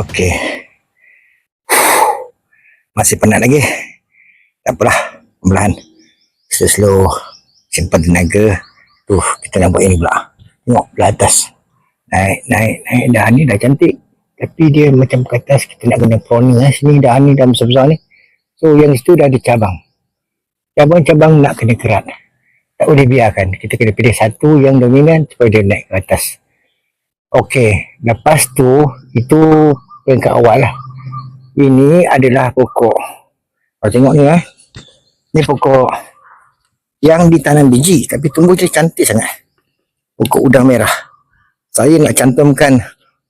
Okey. Masih penat lagi. Tak apalah. Perlahan. Slow-slow. Simpan tenaga. Tuh, kita nak buat ini pula. Tengok belah atas. Naik, naik, naik. Dah ni dah cantik. Tapi dia macam ke atas. Kita nak kena prone lah. Sini dah ni dah besar-besar ni. So, yang situ dah ada cabang. Cabang-cabang nak kena kerat. Tak boleh biarkan. Kita kena pilih satu yang dominan supaya dia naik ke atas. Okey, lepas tu itu peringkat awal lah. Ini adalah pokok. Kau tengok ni eh. Ni pokok yang ditanam biji tapi tumbuh dia cantik sangat. Pokok udang merah. Saya nak cantumkan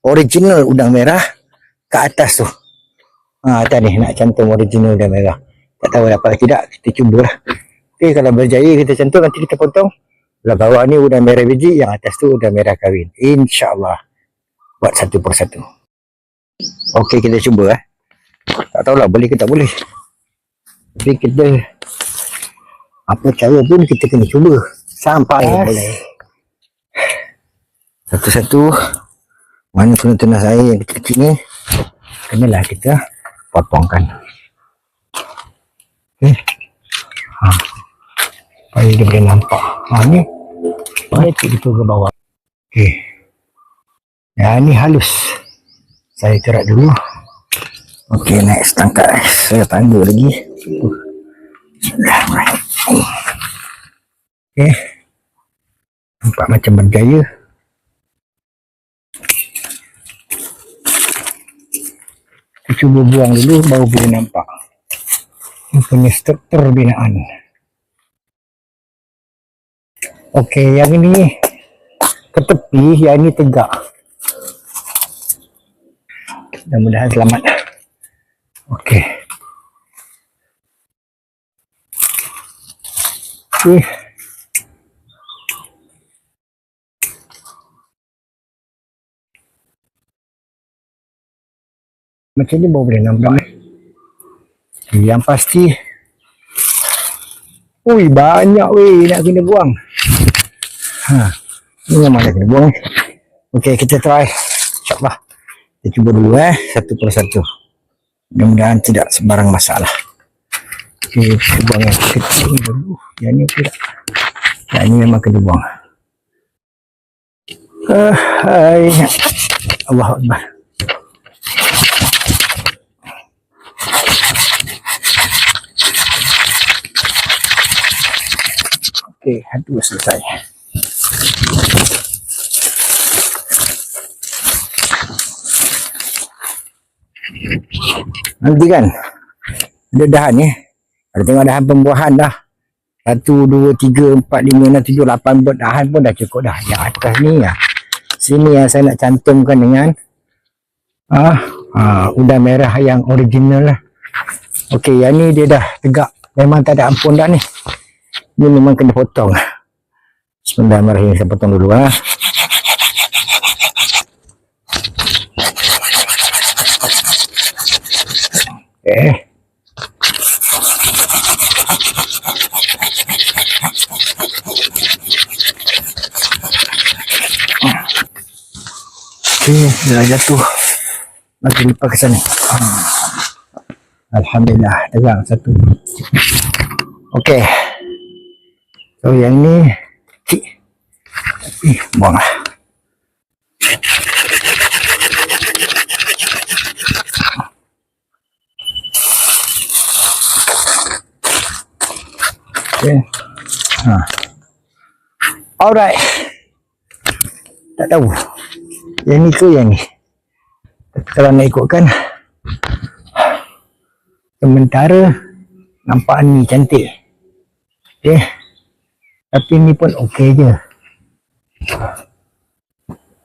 original udang merah ke atas tu. Ha, atas ni nak cantum original udang merah. Tak tahu ke tidak, kita cubalah. Okey, kalau berjaya kita cantum nanti kita potong. Belah bawah ni udang merah biji, yang atas tu udang merah kahwin. InsyaAllah. Buat satu persatu. Okey, kita cuba eh. Tak tahulah boleh ke tak boleh. Tapi kita apa cara pun kita kena cuba sampai yes. boleh. Satu-satu mana tunas-tunas saya yang kecil-kecil ni kenalah kita potongkan. Okey. Ha. Supaya dia boleh nampak. Ha ni. Baik kita ke bawah. Okey. Ya ni halus. Saya kerat dulu. Okey, next tangkap. Saya tangguh lagi. Okey. Nampak macam berjaya. Kita cuba buang dulu baru boleh nampak. Ini punya struktur binaan. Okey, yang ini ke tepi, yang ini tegak. Mudah-mudahan selamat. Okey. Okey. Macam ni baru boleh nampak eh. Yang pasti Ui banyak weh nak kena buang Ha Ni memang nak kena buang. Okey kita try InsyaAllah Kita cuba dulu eh. Satu persatu Mudah-mudahan tidak sebarang masalah. Okey kita buang yang kecil dulu. Yang ni tak? Yang ni memang kena buang. Uh, Hai. Allah Akbar. Okey, dua selesai. Nanti kan ada dahan ni. Ada tengok dahan pembuahan dah. Satu, dua, tiga, empat, lima, enam, tujuh, lapan buat dahan pun dah cukup dah. Yang atas ni ya. Sini yang saya nak cantumkan dengan ah, ah udang merah yang original lah. Okey, yang ni dia dah tegak. Memang tak ada ampun dah ni. Ni memang kena potong. Bismillahirrahmanirrahim. Saya potong dulu ah. Eh. Okay, dah jatuh. Lagi lupa ke sana. Hmm. Alhamdulillah, tegang satu. Okey. So yang ni cik. Tapi buang lah. Okay. Ha. Alright. Tak tahu. Yang ni ke yang ni? Tapi kalau nak ikutkan sementara nampak ni cantik. Okay. Tapi ni pun okey je.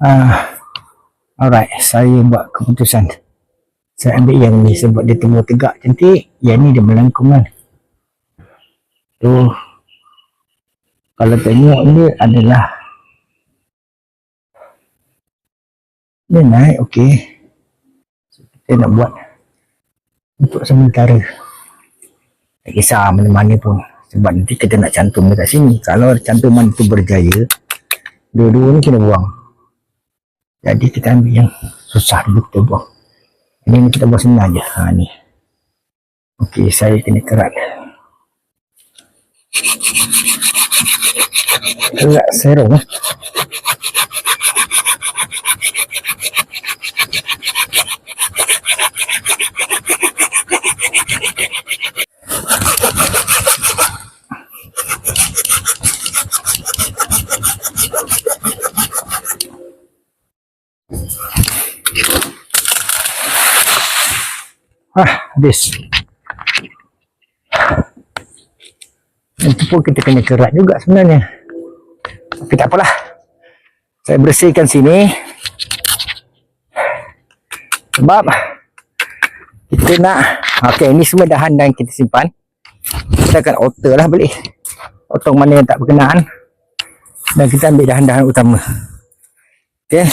Ah, alright, saya buat keputusan. Saya ambil yang ni sebab dia tumbuh tegak cantik. Yang ni dia melengkung kan. Tu, kalau tengok ni adalah ni naik okey. So, kita nak buat untuk sementara. Tak kisah mana-mana pun sebab nanti kita nak cantum dekat sini kalau cantuman itu berjaya dua-dua ni kena buang jadi kita ambil yang susah dulu kita buang Ini ni kita buat senang je. Ha ni. Okey, saya kena kerat. Kerat serong eh. Ah, habis. Itu pun kita kena kerat juga sebenarnya. Tapi tak apalah. Saya bersihkan sini. Sebab kita nak okey ini semua dahan dan kita simpan. Kita akan alter lah balik. Potong mana yang tak berkenaan. Dan kita ambil dahan-dahan utama. Okey.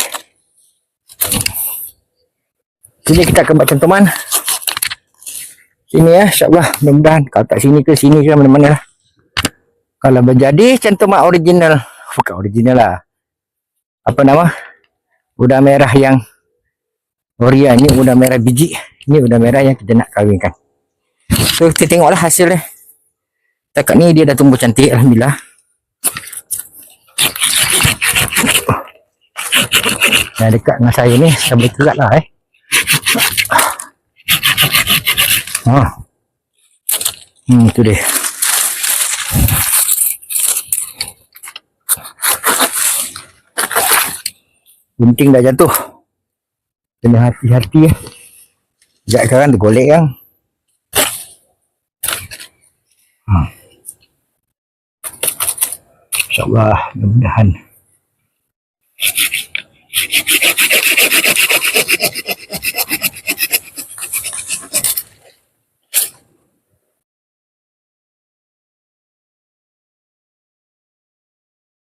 Sini kita akan buat cantuman. Sini ya, insyaAllah. Mudah-mudahan. Kalau tak sini ke sini ke mana-mana lah. Kalau berjadi cantuman original. Bukan original lah. Apa nama? Udah merah yang Korea ni udah merah biji. Ni udah merah yang kita nak kahwinkan. So kita tengoklah hasilnya. Takat ni dia dah tumbuh cantik Alhamdulillah. Yang dekat dengan saya ni sampai kerat lah eh. Ha. Hmm, tu dia. Gunting dah jatuh. Kena hati-hati eh. Sekejap sekarang tergolek kan. Ha. InsyaAllah mudah-mudahan